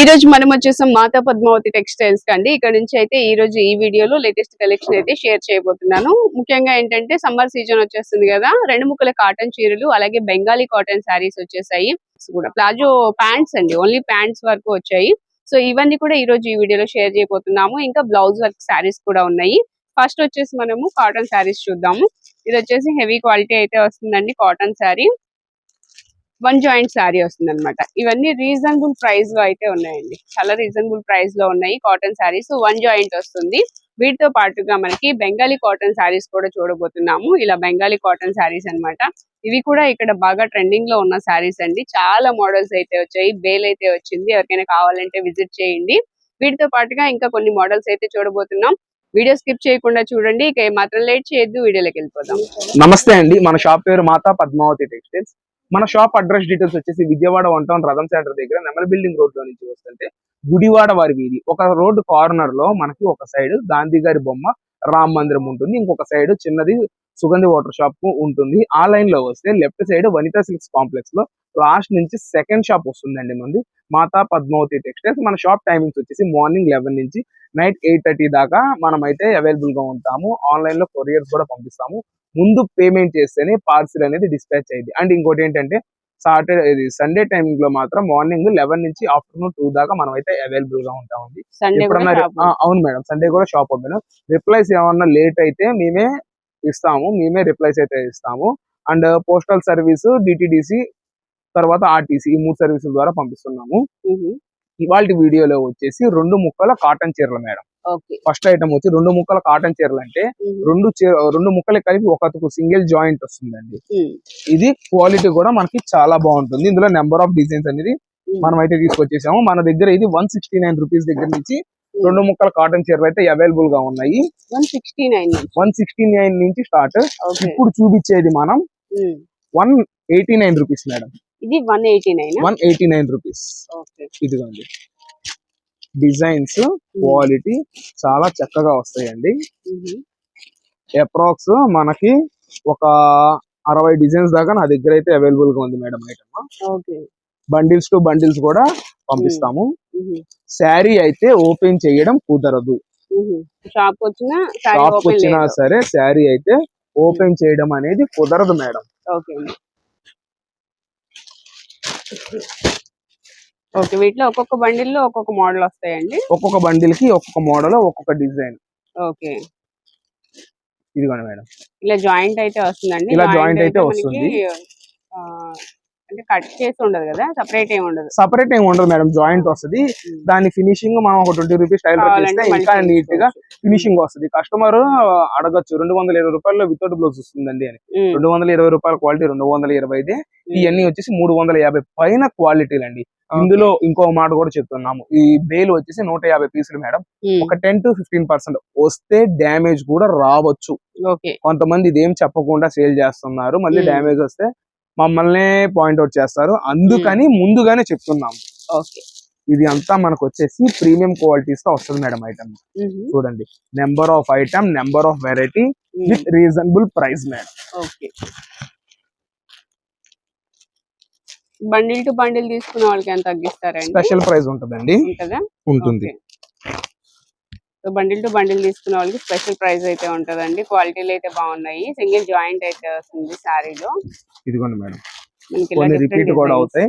ఈ రోజు మనం వచ్చేసాం మాతా పద్మావతి టెక్స్టైల్స్ కండి ఇక్కడ నుంచి అయితే ఈ రోజు ఈ వీడియోలో లేటెస్ట్ కలెక్షన్ అయితే షేర్ చేయబోతున్నాను. ముఖ్యంగా ఏంటంటే సమ్మర్ సీజన్ వచ్చేస్తుంది కదా రెండు ముక్కల కాటన్ చీరలు అలాగే బెంగాలీ కాటన్ శారీస్ వచ్చేసాయి. కూడా ప్లాజో ప్యాంట్స్ అండి ఓన్లీ ప్యాంట్స్ వరకు వచ్చాయి. సో ఇవన్నీ కూడా ఈ రోజు ఈ వీడియోలో షేర్ చేయబోతున్నాము. ఇంకా బ్లౌజ్ వర్క్ శారీస్ కూడా ఉన్నాయి. ఫస్ట్ వచ్చేసి మనము కాటన్ శారీస్ చూద్దాము. ఇది వచ్చేసి హెవీ క్వాలిటీ అయితే వస్తుందండి cotton sari one joint sari వస్తుంది అనమాట ఇవన్నీ రీజనబుల్ ప్రైస్లో అయితే ఉన్నాయండి. చాలా రీజనబుల్ ప్రైస్లో ఉన్నాయి కాటన్ శారీస్. వన్ జాయింట్ వస్తుంది. వీటితో పాటుగా మనకి బెంగాలీ కాటన్ శారీస్ కూడా చూడబోతున్నాము. ఇలా బెంగాలీ కాటన్ శారీస్ అన్నమాట. ఇవి కూడా ఇక్కడ బాగా ట్రెండింగ్లో ఉన్న శారీస్ అండి. చాలా మోడల్స్ అయితే వచ్చాయి. బేల్ అయితే వచ్చింది. ఎవరికైనా కావాలంటే విజిట్ చేయండి. వీటితో పాటుగా ఇంకా కొన్ని మోడల్స్ అయితే చూడబోతున్నాం. వీడియో స్కిప్ చేయకుండా చూడండి. ఇక మాత్రం లేట్ చేయొద్దు. వీడియోలోకి వెళ్ళిపోదాం. నమస్తే అండి. మన షాప్ పేరు మాతా పద్మావతి టెక్స్టైల్స్ మన షాప్ అడ్రస్ డీటెయిల్స్ వచ్చేసి Vijayawada one town Ratham centre దగ్గర నెమల్ బిల్డింగ్ రోడ్లో నుంచి వస్తుంటే గుడివాడ వారి వీధి. ఒక రోడ్డు కార్నర్లో మనకి ఒక సైడ్ గాంధీ గారి బొమ్మ రామ్ మందిరం ఉంటుంది. ఇంకొక సైడ్ చిన్నది సుగంధి వాటర్ షాప్ ఉంటుంది. ఆ లైన్లో వస్తే లెఫ్ట్ సైడ్ వనితా సిల్క్స్ కాంప్లెక్స్లో లాస్ట్ నుంచి సెకండ్ షాప్ వస్తుందండి మంది మాతా పద్మావతి టెక్స్టైల్స్ మన షాప్ టైమింగ్స్ వచ్చేసి మార్నింగ్ లెవెన్ నుంచి నైట్ ఎయిట్ థర్టీ దాకా మనం అయితే అవైలబుల్గా ఉంటాము. ఆన్లైన్లో కొరియర్స్ కూడా పంపిస్తాము. ముందు పేమెంట్ చేస్తేనే పార్సిల్ అనేది డిస్పాచ్ అయ్యింది. అండ్ ఇంకోటి ఏంటంటే సాటర్డే ఇది సండే టైమింగ్లో మాత్రం మార్నింగ్ లెవెన్ నుంచి ఆఫ్టర్నూన్ టూ దాకా మనం అయితే అవైలబుల్గా ఉంటామండి ఎప్పుడన్నా అవును మేడం. సండే కూడా షాప్ ఓపెన్. రిప్లైస్ ఏమన్నా లేట్ అయితే మేమే ఇస్తాము. మేమే రిప్లైస్ అయితే ఇస్తాము. అండ్ పోస్టల్ సర్వీస్ డిటిడిసి తర్వాత ఆర్టీసీ ఈ మూడు సర్వీసుల ద్వారా పంపిస్తున్నాము. ఇవాళ వీడియోలో వచ్చేసి రెండు ముక్కల కాటన్ చీరలు మేడం. ఫస్ట్ ఐటమ్ వచ్చి రెండు ముక్కల కాటన్ చీరలు అంటే రెండు రెండు ముక్కలు కలిపి ఒక సింగిల్ జాయింట్ వస్తుందండి. ఇది క్వాలిటీ కూడా మనకి చాలా బాగుంటుంది. ఇందులో నెంబర్ ఆఫ్ డిజైన్స్ అనేది మనం అయితే తీసుకొచ్చేసాము. మన దగ్గర ఇది వన్ సిక్స్టీ నైన్ రూపీస్ దగ్గర నుంచి రెండు ముక్కల కాటన్ చీరలు అయితే అవైలబుల్గా ఉన్నాయి. వన్ సిక్స్టీ నైన్ నుంచి. స్టార్ట్. ఇప్పుడు చూపించేది మనం one eighty nine rupees madam. ఇది one eighty nine one eighty nine rupees ఇదిగోండి. డిజైన్స్ క్వాలిటీ చాలా చక్కగా వస్తాయండి. అప్రాక్స్ మనకి ఒక అరవై డిజైన్స్ దాకా నా దగ్గర అయితే అవైలబుల్గా ఉంది madam item bundles to bundles కూడా పంపిస్తాము. శారీ అయితే ఓపెన్ చేయడం కుదరదు. షాప్ వచ్చిన షాప్ వచ్చినా సరే శారీ అయితే ఓపెన్ చేయడం అనేది కుదరదు మేడం ఓకే ఓకే వీటిలో ఒక్కొక్క బండిల్లో ఒక్కొక్క మోడల్ వస్తాయండి? ఒక్కొక్క బండిల్కి ఒక్కొక్క మోడల్ ఒక్కొక్క డిజైన్. ఓకే. ఇదిగోండి మేడం. ఇలా జాయింట్ అయితే వస్తుందండి. ఇలా joint అయితే వస్తుంది. అంటే కట్ చేసి ఉండదు కదా? సపరేట్ ఏమి ఉండదు. సపరేట్ ఏమి ఉండదు మేడం జాయింట్ వస్తుంది. దాని ఫినిషింగ్ మనం ఒక ట్వంటీ రూపీస్ టైల్ ఇంకా నీట్గా ఫినిషింగ్ వస్తుంది. కస్టమర్ అడగచ్చు రెండు వందల ఇరవై రూపాయల్లో వితౌట్ బ్లౌజ్ వస్తుందండి అని. రెండు వందల ఇరవై రూపాయల క్వాలిటీ రెండు వందల ఇరవై ఇవన్నీ వచ్చేసి మూడు వందల యాభై పైన క్వాలిటీలు అండి. ఇందులో ఇంకో మాట కూడా చెప్తున్నాము. ఈ బేల్ వచ్చేసి నూట యాభై పీసులు మేడం. ఒక టెన్ టు ఫిఫ్టీన్ పర్సెంట్ వస్తే డ్యామేజ్ కూడా రావచ్చు. కొంతమంది ఇదేం చెప్పకుండా సేల్ చేస్తున్నారు మళ్ళీ. డ్యామేజ్ వస్తే మమ్మల్ని పాయింట్అవుట్ చేస్తారు. అందుకని ముందుగానే చెప్తున్నాము ఓకే ఇది అంతా మనకు వచ్చేసి ప్రీమియం క్వాలిటీస్తో వస్తుంది మేడం ఐటమ్ ఉహు, చూడండి. Number of item number of variety with reasonable price madam okay bundle to bundle తీసుకున్న వాళ్ళకి ఎంత తగ్గిస్తారండి? స్పెషల్ ప్రైస్ ఉంటుందండి. ఉంటుందా? ఉంటుంది. సో బండిల్ టు బండిల్ తీసుకున్న వాళ్ళకి స్పెషల్ ప్రైస్ అయితే ఉంటదండి. క్వాలిటీలు అయితే బాగున్నాయి. సింగిల్ జాయింట్ అయితే వస్తుంది శారీలో ఇదిగోండి మేడం. కొన్ని రిపీట్ కూడా. అవుతాయి.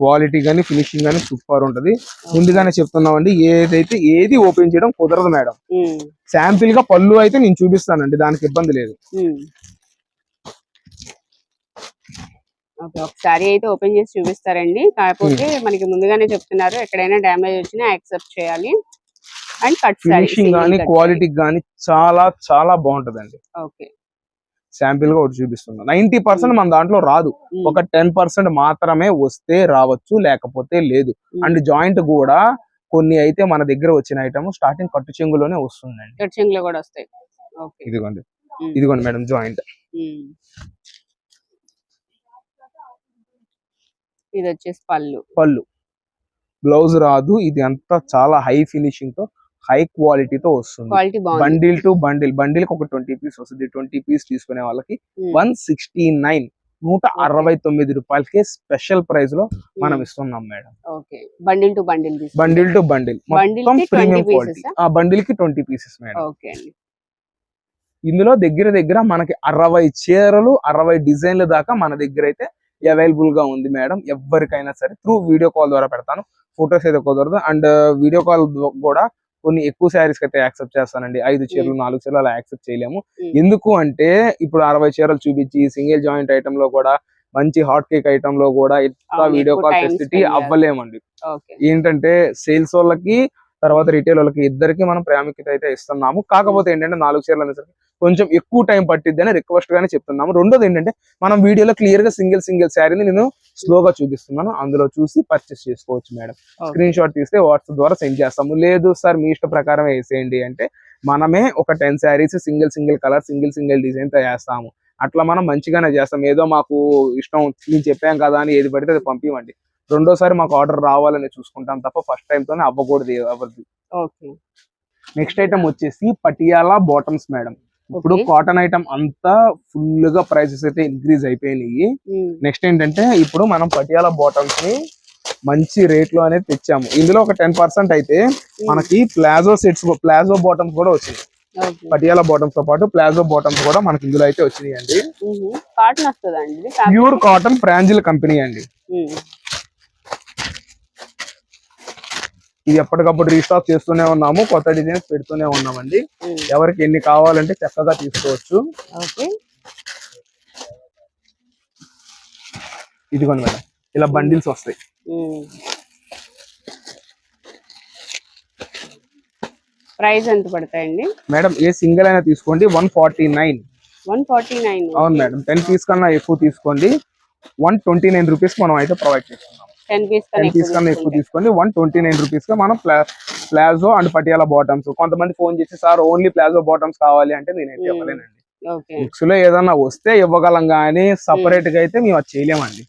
క్వాలిటీ గానీ ఫినిషింగ్ గానీ సూపర్ ఉంటది. ముందుగానే చెప్తున్నామండి ఏదైతే ఏది ఓపెన్ చేయడం కుదరదు మేడం. శాంపిల్గా పళ్ళు అయితే నేను చూపిస్తానండి దానికి ఇబ్బంది లేదు. ఉమ్. ఓకే ఒక శారీ అయితే ఓపెన్ చేసి చూపిస్తారండి. కాకపోతే మనకి ముందుగానే చెప్తున్నారు ఎక్కడైనా డ్యామేజ్ వచ్చినా యాక్సెప్ట్ చేయాలి. అండ్ కట్ ఫినిషింగ్ గానీ క్వాలిటీ గానీ చాలా చాలా బాగుంటదండి. ఓకే. శాంపిల్గా ఒకటి చూపిస్తున్నా. నైన్టీ పర్సెంట్ మన దాంట్లో రాదు. ఒక టెన్ పర్సెంట్ మాత్రమే వస్తే రావచ్చు లేకపోతే లేదు. అండ్ జాయింట్ కూడా కొన్ని అయితే మన దగ్గర వచ్చిన ఐటమ్ స్టార్టింగ్ కట్టు చెంగులోనే వస్తుందండి. కట్చింగ్లో కూడా వస్తాయి. ఇదిగోండి. ఇదిగోండి మేడం జాయింట్. ఇది వచ్చేసి పళ్ళు. పళ్ళు. బ్లౌజ్ రాదు. ఇది అంతా చాలా హై ఫినిషింగ్తో హై క్వాలిటీతో వస్తుంది. బండిల్ టు బండిల్ బండిల్కి ఒక ట్వంటీ పీస్ వస్తుంది. ట్వంటీ పీస్ తీసుకునే వాళ్ళకి. వన్ సిక్స్టీ నైన్ నూట అరవై తొమ్మిది రూపాయలకి స్పెషల్ ప్రైస్లో మనం ఇస్తున్నాం madam. Bundle to bundle bundle to bundle. మొత్తం కి 20 ప్రీమియం క్వాలిటీ. ఆ బండిల్కి ట్వంటీ పీసెస్ మేడం. ఇందులో దగ్గర దగ్గర మనకి అరవై చీరలు అరవై డిజైన్ల దాకా మన దగ్గర అయితే అవైలబుల్గా ఉంది మేడం. ఎవరికైనా సరే త్రూ వీడియో కాల్ ద్వారా పెడతాను. ఫొటోస్ అయితే కుదరదు. అండ్ వీడియో కాల్ కూడా కొన్ని ఎక్కువ శారీస్ అయితే యాక్సెప్ట్ చేస్తానండి. ఐదు చీరలు నాలుగు చీరలు అలా యాక్సెప్ట్ చేయలేము. ఎందుకు అంటే ఇప్పుడు అరవై చీరలు చూపించి సింగిల్ జాయింట్ ఐటమ్లో కూడా మంచి హాట్ కేక్ ఐటమ్లో కూడా అవును, వీడియో ఎక్కువ కాల్ ఫెసిలిటీ. అవ్వలేమండి. ఏంటంటే సేల్స్ వాళ్ళకి తర్వాత రిటైల్ వాళ్ళకి ఇద్దరికి మనం ప్రాముఖ్యత అయితే ఇస్తున్నాము. కాకపోతే ఏంటంటే నాలుగు చీరలు అనేసరికి కొంచెం ఎక్కువ టైం పట్టిద్ది అని రిక్వెస్ట్ గానే చెప్తున్నాము. రెండోది ఏంటంటే మనం వీడియోలో క్లియర్గా సింగిల్ సింగిల్ శారీని నేను స్లోగా చూపిస్తున్నాను. అందులో చూసి పర్చేస్ చేసుకోవచ్చు మేడం. స్క్రీన్ షాట్ తీస్తే వాట్సాప్ ద్వారా సెండ్ చేస్తాము. లేదు సార్ మీ ఇష్ట ప్రకారం వేసేయండి అంటే మనమే ఒక ten sarees single single colour single single డిజైన్తో వేస్తాము అట్లా మనం మంచిగానే చేస్తాం. ఏదో మాకు ఇష్టం నేను చెప్పాం కదా అని ఏది పడితే అది పంపివ్వండి. రెండోసారి మాకు ఆర్డర్ రావాలని చూసుకుంటాం తప్ప ఫస్ట్ టైం తోనే అవ్వకూడదు ఎవరిది నెక్స్ట్ ఐటమ్ వచ్చేసి పటియాలా బాటమ్స్ మేడం. ఇప్పుడు. కాటన్ ఐటమ్ అంతా ఫుల్గా ప్రైసెస్ అయితే ఇంక్రీజ్ అయిపోయినాయి. నెక్స్ట్ ఏంటంటే ఇప్పుడు మనం పటియాలా బాటమ్స్ని మంచి రేట్లో అనేది తెచ్చాము. ఇందులో ఒక టెన్ పర్సెంట్ అయితే మనకి ప్లాజో సెట్స్ ప్లాజో బాటమ్స్ కూడా ఓకే. పటియాలా బాటమ్స్తో పాటు ప్లాజో బాటమ్స్ కూడా మనకి ఇందులో అయితే వచ్చినాయి అండి. కాటన్? ప్యూర్ కాటన్ ఫ్రాంజిల్ కంపెనీ అండి. ఇది ఎప్పటికప్పుడు రీస్టాక్ చేస్తూనే ఉన్నాము. కొత్త డిజైన్స్ పెడుతూనే ఉన్నామండి. ఉమ్, ఎవరికి ఎన్ని కావాలంటే చక్కగా తీసుకోవచ్చు. ఇదిగోండి మేడం. ఇలా బండిల్స్ వస్తాయి. ప్రైస్ ఎంత పడతాయండి? మేడం ఏ సింగిల్ అయినా తీసుకోండి. One forty nine one forty nine అవును మేడం. టెన్ పీస్ కన్నా ఎక్కువ తీసుకోండి. వన్ ట్వంటీ నైన్ రూపీస్ మనం అయితే ప్రొవైడ్ చేస్తున్నాం టెన్ పీస్ కన్నా ఎక్కువ తీసుకోండి. వన్ ట్వంటీ నైన్ రూపీస్గా మనం ప్లా ప్లాజో అండ్ పటియాలా బాటమ్స్ కొంతమంది ఫోన్ చేసి సార్ ఓన్లీ ప్లాజో బాటమ్స్ కావాలి అంటే నేనైతే Hmm. ఇవ్వలేనండి ఓకే మిక్స్లో ఏదన్నా వస్తే ఇవ్వగలం కానీ సపరేట్గా అయితే మేము అది చేయలేమండి.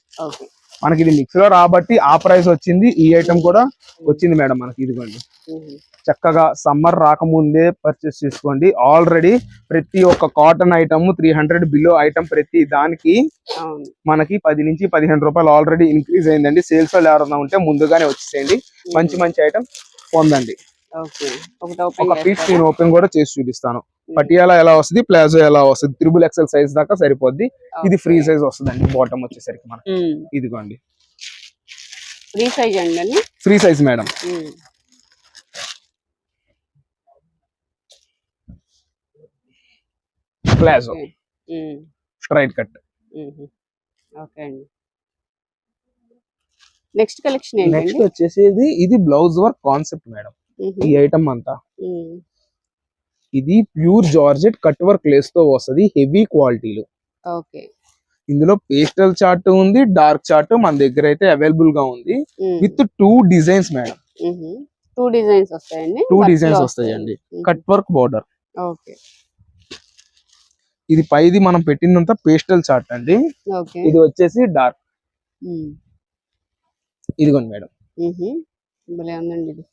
మనకి ఇది మిక్స్లో రాబట్టి ఆ ప్రైస్ వచ్చింది ఈ ఐటమ్ కూడా వచ్చింది మేడం మనకి ఇదిగోండి. చక్కగా సమ్మర్ రాకముందే పర్చేస్ చేసుకోండి. ఆల్రెడీ ప్రతి ఒక్క cotton item three hundred below item ప్రతి దానికి మనకి పది నుంచి పదిహేను రూపాయలు ఆల్రెడీ ఇంక్రీజ్ అయిందండి. సేల్స్ వాళ్ళు ఎవరైనా ఉంటే ముందుగానే వచ్చేసేయండి. మంచి మంచి ఐటమ్ పొందండి. ఒక పీస్ నేను ఓపెన్ కూడా చేసి చూపిస్తాను. పటియాలా ఎలా వస్తుంది ప్లాజో ఎలా వస్తుంది త్రిబుల్ ఎక్సెల్ సైజ్ దాకా సరిపోద్ది. ఇది ఫ్రీ సైజ్ వస్తుందండి బాటమ్ వచ్చేసరికి మనకి. ఇదిగోండి. ఫ్రీ సైజ్ అండి free size madam palazzo. Straight cut. ఉహు. ఓకే అండి. నెక్స్ట్ కలెక్షన్ నెక్స్ట్ ఏంటండి వచ్చేసి ఇది- బ్లౌజ్ వర్క్ కాన్సెప్ట్ మేడం. ఈ ఐటమ్ అంతా. ఇది ప్యూర్ జార్జెట్ కట్ వర్క్ లేస్తో వస్తది హెవీ క్వాలిటీలో. ఓకే. ఇందులో పేస్టల్ చార్ట్ ఉంది డార్క్ చార్ట్ మన దగ్గర అయితే అవైలబుల్గా ఉంది. With two designs madam. Two designs వస్తాయండి? టూ డిజైన్స్ వస్తాయండి. Cut work border. ఓకే. ఇది పైది మనం పెట్టినంత పేస్టల్ చార్ట్ అండి. ఓకే. ఇది వచ్చేసి డార్క్. ఇదిగోండి మేడం. ఉహు. భలే ఉందండి ఇది.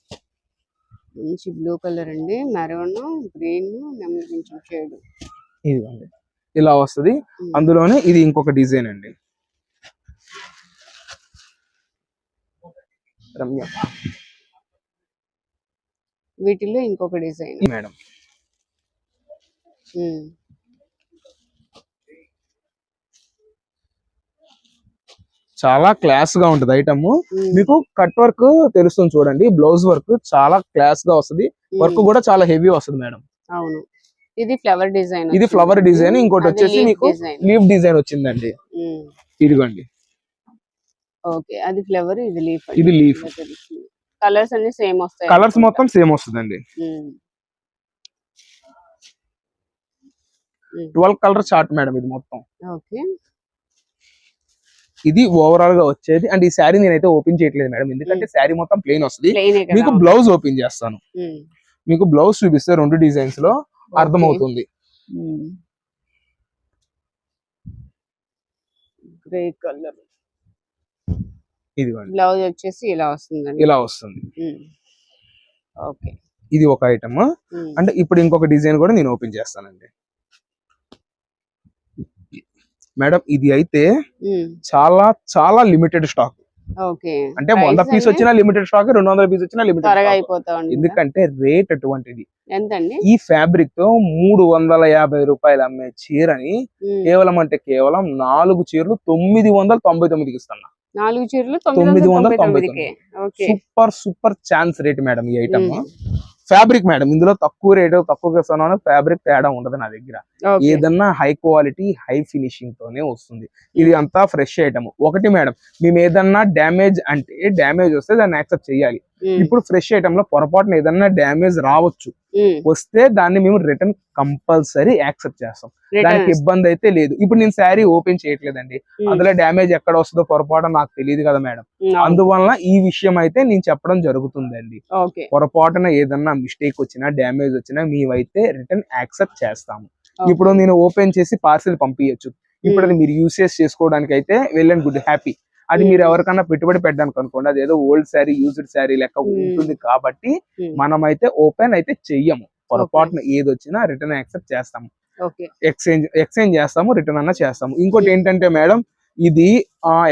మంచి బ్లూ కలర్ అండి. మెరూన్ గ్రీన్ నెమలి కొంచెం షేడ్. ఇదిగోండి. ఇలా వస్తది. అందులోనే ఇది ఇంకొక డిజైన్ అండి. రమ్య. వీటిలో ఇంకొక డిజైన్. మేడం. చాలా క్లాస్గా ఉంటది ఐటమ్ మీకు కట్ వర్క్ తెలుస్తుంది చూడండి బ్లౌజ్ వర్క్ చాలా క్లాస్గా వస్తది. వర్క్ కూడా చాలా హెవీ వస్తుంది మేడం అవును. ఇది ఫ్లవర్ డిజైన్ ఇది flower design, ఇంకోటి వచ్చేసి మీకు లీఫ్ డిజైన్ వచ్చిందండి. ఇదిగోండి. ఓకే అది ఫ్లవర్ ఇది లీఫ్ ఇది leaf. కలర్స్ అన్ని సేమ్ వస్తాయి? కలర్స్ మొత్తం సేమ్ వస్తుందండి. ట్వెల్వ్ కలర్ చార్ట్ మేడం ఇది మొత్తం. ఓకే. ఇది ఓవరాల్గా వచ్చేది. అండ్ ఈ శారీ నేనైతే ఓపెన్ చేయట్లేదు మేడం. ఎందుకంటే శారీ మొత్తం ప్లెయిన్ వస్తుంది. మీకు బ్లౌజ్ ఓపెన్ చేస్తాను. మీకు బ్లౌజ్ చూపిస్తే రెండు డిజైన్స్లో అర్థమవుతుంది. గ్రే కలర్ బ్లౌజ్ వచ్చేసి ఇలా వస్తుందండి. ఇలా వస్తుంది. ఓకే. ఇది ఒక ఐటమ్ అంటే ఇప్పుడు ఇంకొక డిజైన్ కూడా నేను ఓపెన్ చేస్తానండి. మేడం ఇది అయితే చాలా చాలా లిమిటెడ్ స్టాక్ అంటే వంద పీస్? వచ్చినా లిమిటెడ్ స్టాక్ రెండు వందల పీస్ వచ్చినా లిమిటెడ్ ఎందుకంటే రేట్ అటువంటిది. ఈ ఫ్యాబ్రిక్తో మూడు వందల యాభై రూపాయలు అమ్మే చీరని కేవలం అంటే కేవలం నాలుగు చీరలు తొమ్మిది వందల తొంభై తొమ్మిదికి ఇస్తున్నా. నాలుగు చీరలు తొమ్మిది వందల తొంభై super super chance rate madam ఈ ఐటమ్. ఫ్యాబ్రిక్ మేడం ఇందులో తక్కువ రేటు తక్కువ ఇస్తున్నాను ఫ్యాబ్రిక్ తేడా ఉండదు నా దగ్గర. ఏదన్నా హై క్వాలిటీ హై ఫినిషింగ్ తోనే వస్తుంది. ఇది అంతా ఫ్రెష్ ఐటమ్. ఒకటి మేడం మేము ఏదన్నా డ్యామేజ్ అంటే డ్యామేజ్ వస్తే దాన్ని యాక్సెప్ట్ చేయాలి. ఇప్పుడు ఫ్రెష్ ఐటమ్లో పొరపాటున ఏదన్నా డ్యామేజ్ రావచ్చు. వస్తే దాన్ని మేము రిటర్న్ కంపల్సరీ యాక్సెప్ట్ చేస్తాం. దానికి ఇబ్బంది అయితే లేదు. ఇప్పుడు నేను శారీ ఓపెన్ చేయట్లేదండి. ఉమ్, అందులో డ్యామేజ్ ఎక్కడ వస్తుందో పొరపాటు నాకు తెలియదు కదా మేడం. అవును. అందువలన ఈ విషయం అయితే నేను చెప్పడం జరుగుతుందండి. పొరపాటున ఏదన్నా మిస్టేక్ వచ్చినా డ్యామేజ్ వచ్చినా మేమైతే రిటర్న్ యాక్సెప్ట్ చేస్తాము. ఇప్పుడు నేను ఓపెన్ చేసి పార్సిల్ పంపించచ్చు ఇప్పుడు అది మీరు యూసేజ్ చేసుకోవడానికి అయితే వెల్ అండ్ గుడ్ హ్యాపీ అది మీరు Hmm. ఎవరికన్నా పెట్టుబడి పెట్టడానికి అనుకోండి అది ఏదో ఓల్డ్ శారీ యూజ్డ్ శారీ లెక్క Hmm. ఉంటుంది కాబట్టి Hmm. మనమైతే ఓపెన్ అయితే చెయ్యము పొరపాటున ఏది వచ్చినా రిటర్న్ యాక్సెప్ట్ చేస్తాము ఎక్స్చేంజ్ ఎక్స్చేంజ్ చేస్తాము రిటర్న్ అన్న చేస్తాము ఇంకోటి Hmm. ఏంటంటే మేడం ఇది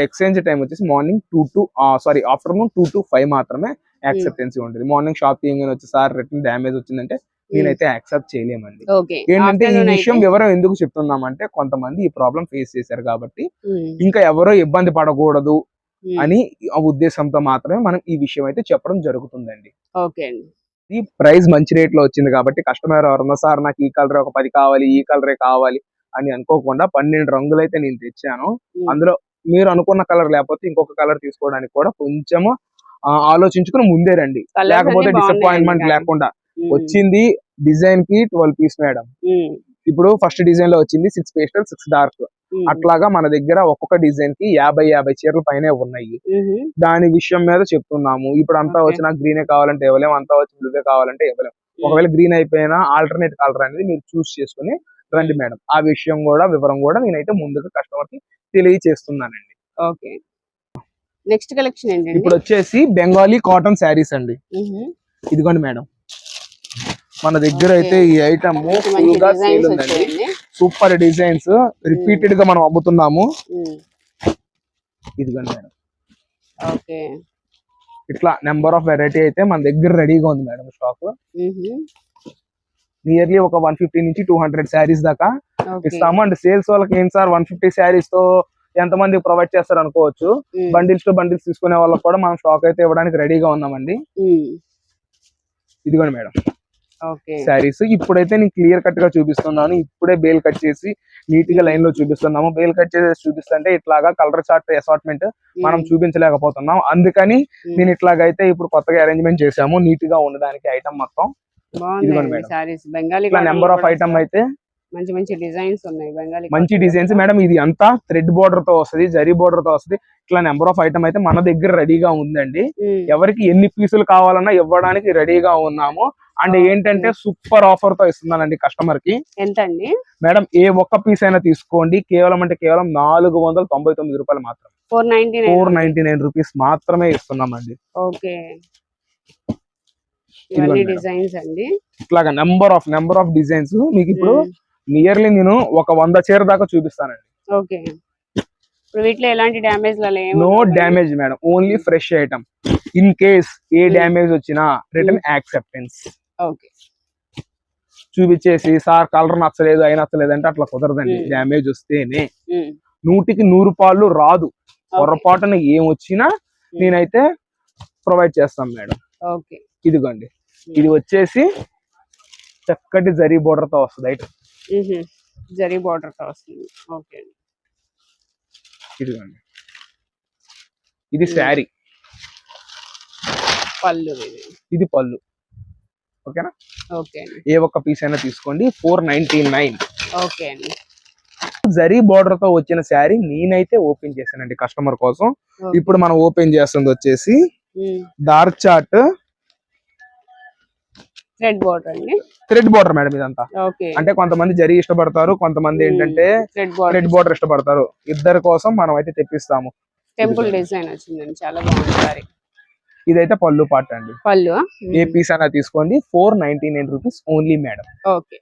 ఎక్స్చేంజ్ టైం వచ్చేసి morning two to sorry afternoon two to five మాత్రమే యాక్సెప్టెన్సీ ఉంటుంది మార్నింగ్ షాప్ తీయగానే వచ్చి సార్ రిటర్న్ డ్యామేజ్ వచ్చిందంటే నేనైతే యాక్సెప్ట్ చేయలేమండి. ఏంటంటే ఈ విషయం వివరం ఎందుకు చెప్తున్నామంటే కొంతమంది ఈ ప్రాబ్లం ఫేస్ చేశారు కాబట్టి ఇంకా ఎవరో ఇబ్బంది పడకూడదు అని ఆ ఉద్దేశంతో మాత్రమే మనం ఈ విషయం అయితే చెప్పడం జరుగుతుందండి. ఓకే అండి. ఈ ప్రైస్ మంచి రేట్లో వచ్చింది కాబట్టి కస్టమర్ ఎవరన్నా సార్ నాకు ఈ కలర్ ఒక పది కావాలి ఈ కలరే కావాలి అని అనుకోకుండా పన్నెండు రంగులు అయితే నేను తెచ్చాను. అందులో మీరు అనుకున్న కలర్ లేకపోతే ఇంకొక కలర్ తీసుకోవడానికి కూడా కొంచెము ఆలోచించుకుని ముందే రండి. లేకపోతే డిసప్పాయింట్మెంట్ లేకుండా వచ్చింది డిజైన్కి ట్వెల్వ్ పీస్ మేడం. ఇప్పుడు ఫస్ట్ డిజైన్లో వచ్చింది సిక్స్ పేస్టల్ సిక్స్ డార్క్. అట్లాగా మన దగ్గర ఒక్కొక్క డిజైన్కి యాభై యాభై చీరల పైనే ఉన్నాయి. దాని విషయం మీద చెప్తున్నాము. ఇప్పుడు అంతా Okay. వచ్చి నాకు గ్రీనే కావాలంటే ఇవ్వలేము అంతా వచ్చి బ్లూవే కావాలంటే ఇవ్వలేము ఒకవేళ గ్రీన్ అయిపోయినా ఆల్టర్నేట్ కలర్ అనేది మీరు చూస్ చేసుకుని రండి మేడం. ఆ విషయం కూడా వివరం కూడా నేనైతే ముందుగా కస్టమర్కి తెలియచేస్తున్నానండి. ఓకే. నెక్స్ట్ కలెక్షన్ ఇప్పుడు వచ్చేసి బెంగాలీ కాటన్ శారీస్ అండి. ఇదిగోండి మేడం. మన దగ్గర. అయితే ఈ ఐటమ్ ఫుల్గా సేల్ ఉందండి. సూపర్ డిజైన్స్ రిపీటెడ్గా మనం అమ్ముతున్నాము. ఉమ్, ఇదిగోండి మేడం. ఓకే ఇట్లా నెంబర్ ఆఫ్ వెరైటీ అయితే మన దగ్గర రెడీగా ఉంది మేడం స్టాక్ నియర్లీ ఒక వన్ ఫిఫ్టీ నుంచి టూ హండ్రెడ్ శారీస్ దాకా ఇస్తాము. అండ్ సేల్స్ వాళ్ళకి ఏం సార్? వన్ ఫిఫ్టీ శారీస్తో ఎంతమంది ప్రొవైడ్ చేస్తారు అనుకోవచ్చు. బండిల్స్ టు బండిల్స్ తీసుకునే వాళ్ళకి కూడా మనం స్టాక్ అయితే ఇవ్వడానికి రెడీగా ఉన్నామండి. ఉమ్, ఇదిగోండి మేడం. శారీస్. ఇప్పుడైతే నేను క్లియర్ కట్గా చూపిస్తున్నాను. ఇప్పుడే బేల్ కట్ చేసి నీట్గా లైన్లో చూపిస్తున్నాము. బేల్ కట్ చేసి చూపిస్తుంటే ఇట్లాగా కలర్ చార్ట్ అసార్ట్మెంట్ మనం చూపించలేకపోతున్నాం. అందుకని నేను ఇట్లాగైతే ఇప్పుడు కొత్తగా అరేంజ్మెంట్ చేసాము నీట్గా ఉండడానికి ఐటమ్ మొత్తం. నెంబర్ ఆఫ్ ఐటమ్ అయితే మంచి మంచి డిజైన్స్ ఉన్నాయి బెంగాలీ మంచి డిజైన్స్. మేడం ఇది అంతా థ్రెడ్ బోర్డర్తో వస్తుంది జరీ బోర్డర్తో వస్తుంది. ఇట్లా నెంబర్ ఆఫ్ ఐటమ్ అయితే మన దగ్గర రెడీగా ఉందండి. ఎవరికి ఎన్ని పీసులు కావాలన్నా ఇవ్వడానికి రెడీగా ఉన్నాము. అండ్. ఏంటంటే సూపర్ ఆఫర్తో ఇస్తున్నానండి కస్టమర్కి. ఎంత అండి మేడం ఏ ఒక్క పీస్ అయినా తీసుకోండి. కేవలం అంటే కేవలం నాలుగు వందల తొంభై తొమ్మిది రూపాయలు మాత్రం four ninety four ninety nine rupees మాత్రమే ఇస్తున్నామండి. ఓకే. డిజైన్స్ అండి. ఇట్లాగా number of number of designs మీకు ఇప్పుడు నియర్లీ నేను ఒక వంద చీర దాకా చూపిస్తానండి. ఓకే. ఇప్పుడు వీటిలో ఎలాంటి damage no damage madam only fresh item in case A Hmm. Damage వచ్చినా రిటర్న్ యాక్సెప్టెన్స్. ఓకే. చూపించేసి సార్ కలర్ నచ్చలేదు అయి నచ్చలేదు అంటే అట్లా కుదరదండి. Hmm. డ్యామేజ్ వస్తేనే. నూటికి నూరు పాళ్ళు రాదు. పొరపాటున ఏం వచ్చినా నేనైతే ప్రొవైడ్ చేస్తాను మేడం. ఓకే. ఇదిగోండి. ఇది వచ్చేసి చక్కటి జరీ బోర్డర్తో వస్తుంది ఐటమ్. జరీ బార్డర్తో వస్తుంది. ఓకే అండి. ఇదిగోండి. ఇది. శారీ. పళ్ళు ఇది. పళ్ళు. ఓకేనా? ఓకే అండి. ఏ ఒక్క పీస్ అయినా తీసుకోండి. Four ninety nine. ఓకే అండి. జరీ బోర్డర్తో వచ్చిన శారీ నేనైతే ఓపెన్ చేశానండి కస్టమర్ కోసం. ఇప్పుడు మనం ఓపెన్ చేస్తుంది వచ్చేసి డార్క్ చార్ట్. థ్రెడ్ బార్డర్ అండి. థ్రెడ్ బోర్డర్ మేడం ఇదంతా. అంటే కొంతమంది జరీ ఇష్టపడతారు కొంతమంది ఏంటంటే థ్రెడ్ బార్డర్ ఇష్టపడతారు. ఇద్దరి కోసం మనం అయితే తెప్పిస్తాము టెంపుల్ డిజైన్ వచ్చిందండి చాలా బాగుంది ఇదైతే పళ్ళు పాట అండి. పళ్ళు ఏ పీస్ అయినా తీసుకోండి four ninety nine rupees only madam okay.